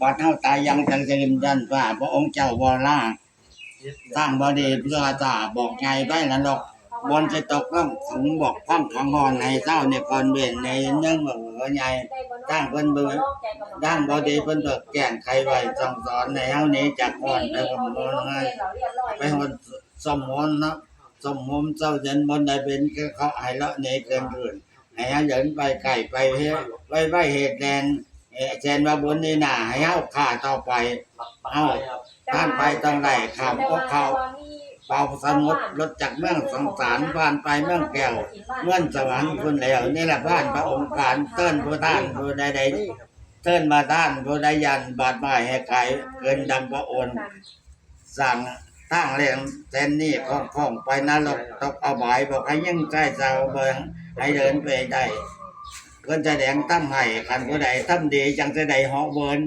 บัดเฮาตายยังจังจะยืนยันว่าพระองค์เจ้าวรล่าสร้างบอดีเพื่อตาบอกไงไปแล้วหรอกบนจะตกต้องถึงบอกพ้องของงอนในเจ้าในคอนเวนในเนื่องบอกว่าไงตั้งเพิ่นเบิ่งด้านบอดีเพิ่นเบิกแก่งใครไว้สั่งสอนในเฮานี้จากก่อนไปกับมนไปหดสมมนเนาะสมมนเจ้าเย็นบนใดเป็นก็เขาให้ละเนเกินคืนให้เฮาเดินไปไก่ไปเฮ็ดไว้ไว้เหตุแดน เออเจนว่าบุญนี่น่าให้เฮาฆ่าต่อไปเอ้าผ่านไปต้องได้ข้ามพวกเขาเป่าสมุทรรถจากเมืองสังสารผ่านไปเมืองแก้วเมืองสวรรค์คุณแล้วนี่แหละผ่านพระองค์การเติ้นผู้ท่านผู้ใดใดๆเติ้นมาท่านผู้ใดยันบาดหมายให้ใครเกินดังพระโอนสั่งตั้งเรียงเส้นนี่ของของไปนรกตกเอาบายบอกให้ยังใจเจ้าเบิงให้เดินไปได้ เพิ่นแสดงตั้มให้คันผู้ใดตั้มดีจังจะใดเหาะเบิน